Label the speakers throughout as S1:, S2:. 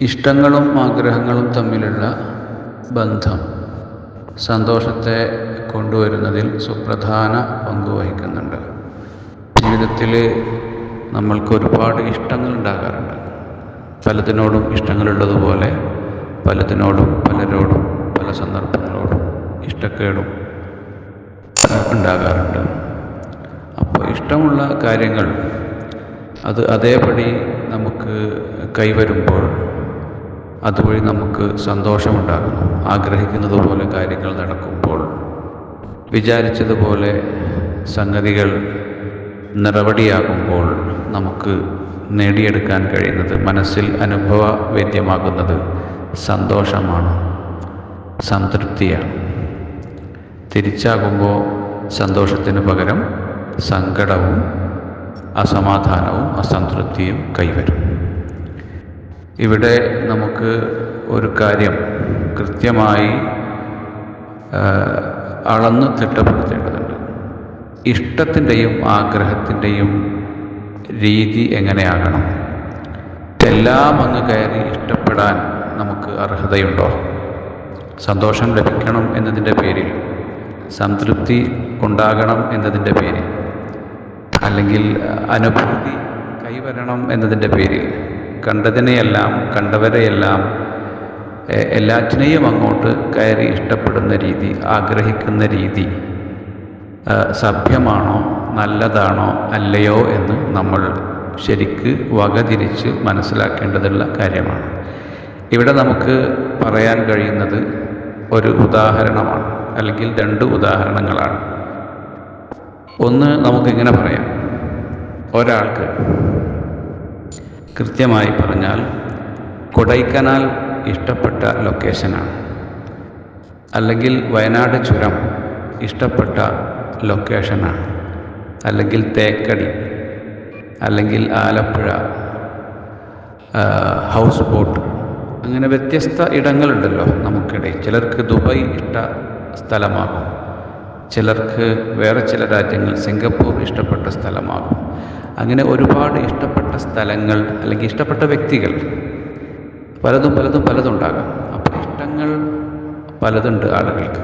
S1: ഇഷ്ടങ്ങളും ആഗ്രഹങ്ങളും തമ്മിലുള്ള ബന്ധം സന്തോഷത്തെ കൊണ്ടുവരുന്നതിൽ സുപ്രധാന പങ്ക് വഹിക്കുന്നുണ്ട്. ജീവിതത്തിൽ നമ്മൾക്ക് ഒരുപാട് ഇഷ്ടങ്ങൾ ഉണ്ടാകാറുണ്ട്. പലതിനോടും ഇഷ്ടങ്ങളുള്ളതുപോലെ പലതിനോടും പലരോടും പല സന്ദർഭങ്ങളോടും ഇഷ്ടക്കേടും ഉണ്ടാകാറുണ്ട്. അപ്പോൾ ഇഷ്ടമുള്ള കാര്യങ്ങൾ അത് അതേപടി നമുക്ക് കൈവരുമ്പോൾ അതുവഴി നമുക്ക് സന്തോഷമുണ്ടാകുന്നു. ആഗ്രഹിക്കുന്നത് പോലെ കാര്യങ്ങൾ നടക്കുമ്പോൾ വിചാരിച്ചതുപോലെ സംഗതികൾ നിറവടിയാകുമ്പോൾ നമുക്ക് നേടിയെടുക്കാൻ കഴിയുന്നത് മനസ്സിൽ അനുഭവ വേദ്യമാകുന്നത് സന്തോഷമാണ് സംതൃപ്തിയാണ്. തിരിച്ചാകുമ്പോൾ സന്തോഷത്തിന് പകരം സങ്കടവും അസമാധാനവും അസംതൃപ്തിയും കൈവരും. ഇവിടെ നമുക്ക് ഒരു കാര്യം കൃത്യമായി അളന്ന് തിട്ടപ്പെടുത്തേണ്ടതുണ്ട്. ഇഷ്ടത്തിന്റെയും ആഗ്രഹത്തിന്റെയും രീതി എങ്ങനെയാകണം? എല്ലാം അങ്ങ് കയറി ഇഷ്ടപ്പെടാൻ നമുക്ക് അർഹതയുണ്ടോ? സന്തോഷം ലഭിക്കണം എന്നതിന്റെ പേരിൽ സംതൃപ്തി ഉണ്ടാകണം എന്നതിന്റെ പേരിൽ അല്ലെങ്കിൽ അനുഭൂതി കൈവരണം എന്നതിന്റെ പേരിൽ. കണ്ടതിനെയെല്ലാം കണ്ടവരെയെല്ലാം എല്ലാറ്റിനെയും അങ്ങോട്ട് കയറി ഇഷ്ടപ്പെടുന്ന രീതി ആഗ്രഹിക്കുന്ന രീതി സഭ്യമാണോ നല്ലതാണോ അല്ലയോ എന്ന് നമ്മൾ ശരിക്ക് വകതിരിച്ച് മനസ്സിലാക്കേണ്ടതുള്ള കാര്യമാണ്. ഇവിടെ നമുക്ക് പറയാൻ കഴിയുന്നത് ഒരു ഉദാഹരണമാണ് അല്ലെങ്കിൽ രണ്ട് ഉദാഹരണങ്ങളാണ്. ഒന്ന് നമുക്കിങ്ങനെ പറയാം. ഒരാൾക്ക് കൃത്യമായി പറഞ്ഞാൽ കൊടൈക്കനാൽ ഇഷ്ടപ്പെട്ട ലൊക്കേഷനാണ്. അല്ലെങ്കിൽ വയനാട് ചുരം ഇഷ്ടപ്പെട്ട ലൊക്കേഷനാണ്. അല്ലെങ്കിൽ തേക്കടി അല്ലെങ്കിൽ ആലപ്പുഴ ഹൗസ് ബോട്ട് അങ്ങനെ വ്യത്യസ്ത ഇടങ്ങളുണ്ടല്ലോ നമുക്കിടയിൽ ചിലർക്ക് ദുബായ് ഇഷ്ട സ്ഥലമാകും. ചിലർക്ക് വേറെ ചില രാജ്യങ്ങൾ സിംഗപ്പൂർ ഇഷ്ടപ്പെട്ട സ്ഥലമാകും. അങ്ങനെ ഒരുപാട് ഇഷ്ടപ്പെട്ട സ്ഥലങ്ങൾ അല്ലെങ്കിൽ ഇഷ്ടപ്പെട്ട വ്യക്തികൾ പലതും പലതും പലതുണ്ടാകാം. അപ്പോൾ ഇഷ്ടങ്ങൾ പലതുണ്ട് ആളുകൾക്ക്.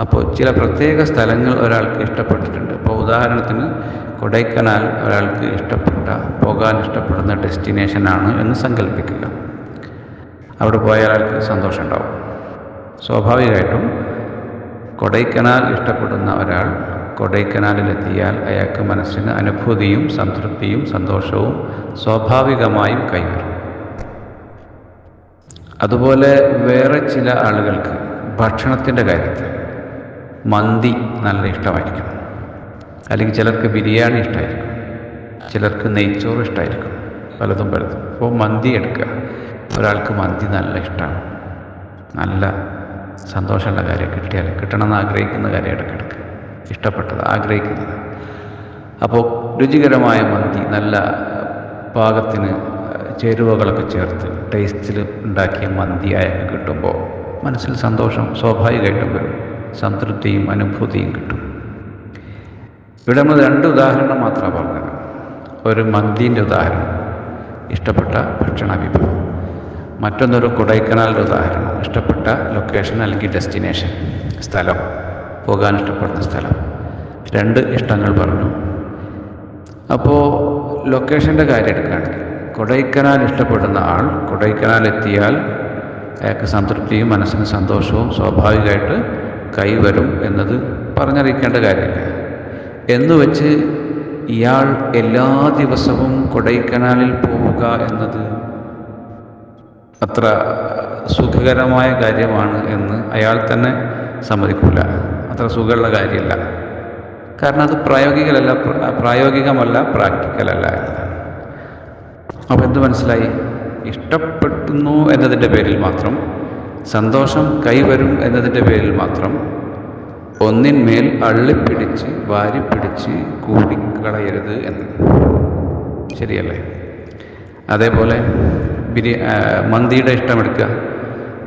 S1: അപ്പോൾ ചില പ്രത്യേക സ്ഥലങ്ങൾ ഒരാൾക്ക് ഇഷ്ടപ്പെട്ടിട്ടുണ്ട്. ഇപ്പോൾ ഉദാഹരണത്തിന് കൊടൈക്കനാൽ ഒരാൾക്ക് ഇഷ്ടപ്പെട്ട പോകാൻ ഇഷ്ടപ്പെടുന്ന ഡെസ്റ്റിനേഷനാണ് എന്ന് സങ്കല്പിക്കുക അവിടെ പോയ ഒരാൾക്ക് സന്തോഷം ഉണ്ടാവും സ്വാഭാവികമായിട്ടും കൊടൈക്കനാൽ ഇഷ്ടപ്പെടുന്ന ഒരാൾ കൊടൈക്കനാലിലെത്തിയാൽ അയാൾക്ക് മനസ്സിന് അനുഭൂതിയും സംതൃപ്തിയും സന്തോഷവും സ്വാഭാവികമായും കൈവരും. അതുപോലെ വേറെ ചില ആളുകൾക്ക് ഭക്ഷണത്തിന്റെ കാര്യത്തിൽ മന്തി നല്ല ഇഷ്ടമായിരിക്കും. അല്ലെങ്കിൽ ചിലർക്ക് ബിരിയാണി ഇഷ്ടമായിരിക്കും ചിലർക്ക് നെയ്ച്ചോറ് ഇഷ്ടമായിരിക്കും പലതും പലതും. അപ്പോൾ മന്തി എടുക്കുക. ഒരാൾക്ക് മന്തി നല്ല ഇഷ്ടമാണ്. നല്ല സന്തോഷമുള്ള കാര്യം കിട്ടിയാൽ കിട്ടണമെന്ന് ആഗ്രഹിക്കുന്ന കാര്യം ഇടയ്ക്കിടയ്ക്ക് ഇഷ്ടപ്പെട്ടത് ആഗ്രഹിക്കുന്നത്. അപ്പോൾ രുചികരമായ മന്തി നല്ല പാകത്തിന് ചേരുവകളൊക്കെ ചേർത്ത് ടേസ്റ്റിൽ ഉണ്ടാക്കിയ മന്തി അയാൾക്ക് കിട്ടുമ്പോൾ മനസ്സിൽ സന്തോഷം സ്വാഭാവികമായിട്ടും വരും. സംതൃപ്തിയും അനുഭൂതിയും കിട്ടും. ഇവിടെ നമ്മൾ രണ്ട് ഉദാഹരണം മാത്രമാണ് പറഞ്ഞത്. ഒരു മന്തിന്റെ ഉദാഹരണം ഇഷ്ടപ്പെട്ട ഭക്ഷണ വിഭവം മറ്റൊന്നൊരു കൊടൈക്കനാലിന്റെ ഉദാഹരണം ഇഷ്ടപ്പെട്ട ലൊക്കേഷൻ അല്ലെങ്കിൽ ഡെസ്റ്റിനേഷൻ സ്ഥലം. പോകാൻ ഇഷ്ടപ്പെടുന്ന സ്ഥലം. രണ്ട് ഇഷ്ടങ്ങൾ പറഞ്ഞു. അപ്പോൾ ലൊക്കേഷന്റെ കാര്യം എടുക്കുകയാണെങ്കിൽ കൊടൈക്കനാൽ ഇഷ്ടപ്പെടുന്ന ആൾ കൊടൈക്കനാൽ എത്തിയാൽ അയാൾക്ക് സംതൃപ്തിയും മനസ്സിന് സന്തോഷവും സ്വാഭാവികമായിട്ട് കൈവരും എന്നത് പറഞ്ഞറിയിക്കേണ്ട കാര്യമില്ല. എന്ന് വെച്ച് ഇയാൾ എല്ലാ ദിവസവും കൊടൈക്കനാലിൽ പോവുക എന്നത് അത്ര സുഖകരമായ കാര്യമാണ് എന്ന് അയാൾ തന്നെ സമ്മതിക്കില്ല അത്ര സുഖമുള്ള കാര്യമല്ല. കാരണം അത് പ്രായോഗികമല്ല പ്രായോഗികമല്ല പ്രാക്ടിക്കലല്ല എന്നതാണ് അപ്പോൾ എന്ത് മനസ്സിലായി? ഇഷ്ടപ്പെടുന്നു എന്നതിന്റെ പേരിൽ മാത്രം സന്തോഷം കൈവരും എന്നതിന്റെ പേരിൽ മാത്രം ഒന്നിന്മേൽ അള്ളിപ്പിടിച്ച് വാരിപ്പിടിച്ച് കൂടിക്കളയരുത് എന്ന്. ശരിയല്ലേ? അതേപോലെ ബിരിയാ മന്തിയുടെ ഇഷ്ടമെടുക്കുക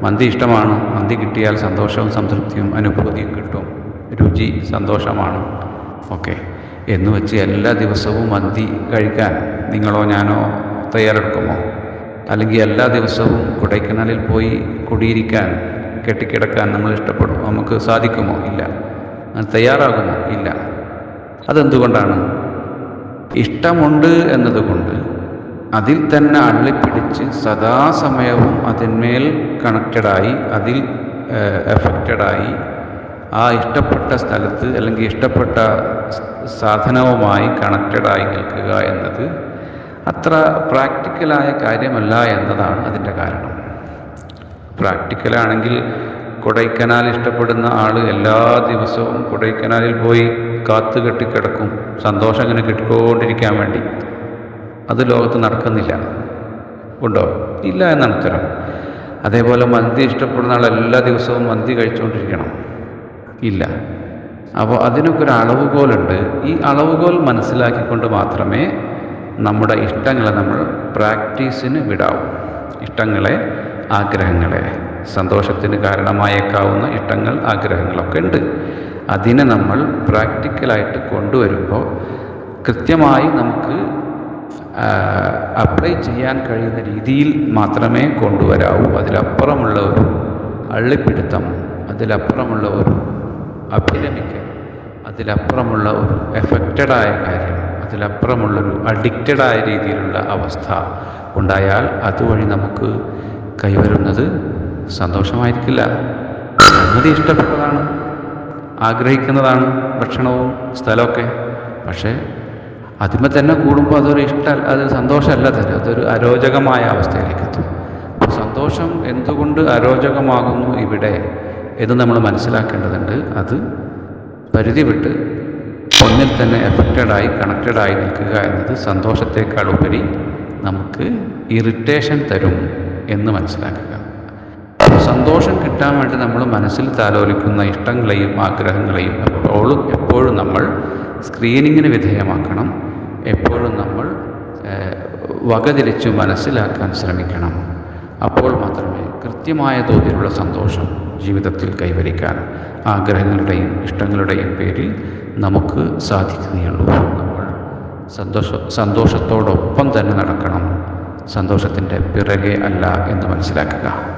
S1: മന്തി ഇഷ്ടമാണ്. മന്തി കിട്ടിയാൽ സന്തോഷവും സംതൃപ്തിയും അനുഭൂതിയും കിട്ടും. രുചി സന്തോഷമാണ്. ഓക്കെ. എന്ന് വെച്ച് എല്ലാ ദിവസവും മന്തി കഴിക്കാൻ നിങ്ങളോ ഞാനോ തയ്യാറെടുക്കുമോ? അല്ലെങ്കിൽ എല്ലാ ദിവസവും കൊടൈക്കനാലിൽ പോയി കുടിയിരിക്കാൻ കെട്ടിക്കിടക്കാൻ നമ്മൾ ഇഷ്ടപ്പെടും നമുക്ക് സാധിക്കുമോ? ഇല്ല. തയ്യാറാകുമോ? ഇല്ല. അതെന്തുകൊണ്ടാണ്? ഇഷ്ടമുണ്ട് എന്നതുകൊണ്ട് അതിൽ തന്നെ അള്ളിപ്പിടിച്ച് സദാസമയവും അതിന്മേൽ കണക്റ്റഡായി അതിൽ എഫക്റ്റഡായി ആ ഇഷ്ടപ്പെട്ട സ്ഥലത്ത് അല്ലെങ്കിൽ ഇഷ്ടപ്പെട്ട സാധനവുമായി കണക്റ്റഡായി നിൽക്കുക എന്നത് അത്ര പ്രാക്ടിക്കലായ കാര്യമല്ല എന്നതാണ് അതിന്റെ കാരണം. പ്രാക്ടിക്കലാണെങ്കിൽ കൊടൈക്കനാൽ ഇഷ്ടപ്പെടുന്ന ആൾ എല്ലാ ദിവസവും കൊടൈക്കനാലിൽ പോയി കാത്തു കെട്ടിക്കിടക്കും സന്തോഷം ഇങ്ങനെ കിട്ടിക്കൊണ്ടിരിക്കാൻ വേണ്ടി. അത് ലോകത്ത് നടക്കുന്നില്ല. ഉണ്ടോ? ഇല്ല എന്നാണ് ഉത്തരം. അതേപോലെ മന്തി ഇഷ്ടപ്പെടുന്ന ആൾ എല്ലാ ദിവസവും മന്തി കഴിച്ചുകൊണ്ടിരിക്കണം. ഇല്ല. അപ്പോൾ അതിനൊക്കെ ഒരു അളവുകോലുണ്ട് ഈ അളവുകോൽ മനസ്സിലാക്കിക്കൊണ്ട് മാത്രമേ നമ്മുടെ ഇഷ്ടങ്ങളെ നമ്മൾ പ്രാക്ടീസിന് വിടാവൂ. ഇഷ്ടങ്ങളെ ആഗ്രഹങ്ങളെ. സന്തോഷത്തിന് കാരണമായേക്കാവുന്ന ഇഷ്ടങ്ങൾ ആഗ്രഹങ്ങളൊക്കെ ഉണ്ട്. അതിനെ നമ്മൾ പ്രാക്ടിക്കലായിട്ട് കൊണ്ടുവരുമ്പോൾ കൃത്യമായി നമുക്ക് അപ്ലൈ ചെയ്യാൻ കഴിയുന്ന രീതിയിൽ മാത്രമേ കൊണ്ടുവരാവൂ. അതിലപ്പുറമുള്ള ഒരു അള്ളിപ്പിടുത്തം അതിലപ്പുറമുള്ള ഒരു അഭിരമിക്കൽ അതിലപ്പുറമുള്ള ഒരു എഫക്റ്റഡായ കാര്യം അതിലപ്പുറമുള്ളൊരു അഡിക്റ്റഡായ രീതിയിലുള്ള അവസ്ഥ ഉണ്ടായാൽ അതുവഴി നമുക്ക് കൈവരുന്നത് സന്തോഷമായിരിക്കില്ല. സംഗതി ഇഷ്ടപ്പെട്ടതാണ് ആഗ്രഹിക്കുന്നതാണ് ഭക്ഷണവും സ്ഥലമൊക്കെ. പക്ഷേ അതിമേ തന്നെ കൂടുമ്പോൾ അതൊരു ഇഷ്ടം അത് സന്തോഷമല്ല തന്നെ അതൊരു അരോചകമായ അവസ്ഥയിലേക്ക് എത്തും. സന്തോഷം എന്തുകൊണ്ട് അരോചകമാകുന്നു ഇവിടെ? എന്ന് നമ്മൾ മനസ്സിലാക്കേണ്ടതുണ്ട്. അത് പരിധി വിട്ട് ഒന്നിൽ തന്നെ എഫക്റ്റഡായി കണക്റ്റഡായി നിൽക്കുക എന്നത് സന്തോഷത്തേക്കാൾ ഉപരി നമുക്ക് ഇറിറ്റേഷൻ തരും എന്ന് മനസ്സിലാക്കുക. സന്തോഷം കിട്ടാൻ വേണ്ടി നമ്മൾ മനസ്സിൽ താലോലിക്കുന്ന ഇഷ്ടങ്ങളെയും ആഗ്രഹങ്ങളെയും എപ്പോഴും എപ്പോഴും നമ്മൾ സ്ക്രീനിങ്ങിന് വിധേയമാക്കണം. എപ്പോഴും നമ്മൾ വകതിരിച്ചു മനസ്സിലാക്കാൻ ശ്രമിക്കണം. അപ്പോൾ മാത്രമേ കൃത്യമായ തോതിലുള്ള സന്തോഷം ജീവിതത്തിൽ കൈവരിക്കാൻ ആഗ്രഹങ്ങളുടെയും ഇഷ്ടങ്ങളുടെയും പേരിൽ നമുക്ക് സാധിക്കുകയുള്ളൂ. നമ്മൾ സന്തോഷ സന്തോഷത്തോടൊപ്പം തന്നെ നടക്കണം. സന്തോഷത്തിന്റെ പിറകെ അല്ല എന്ന് മനസ്സിലാക്കുക.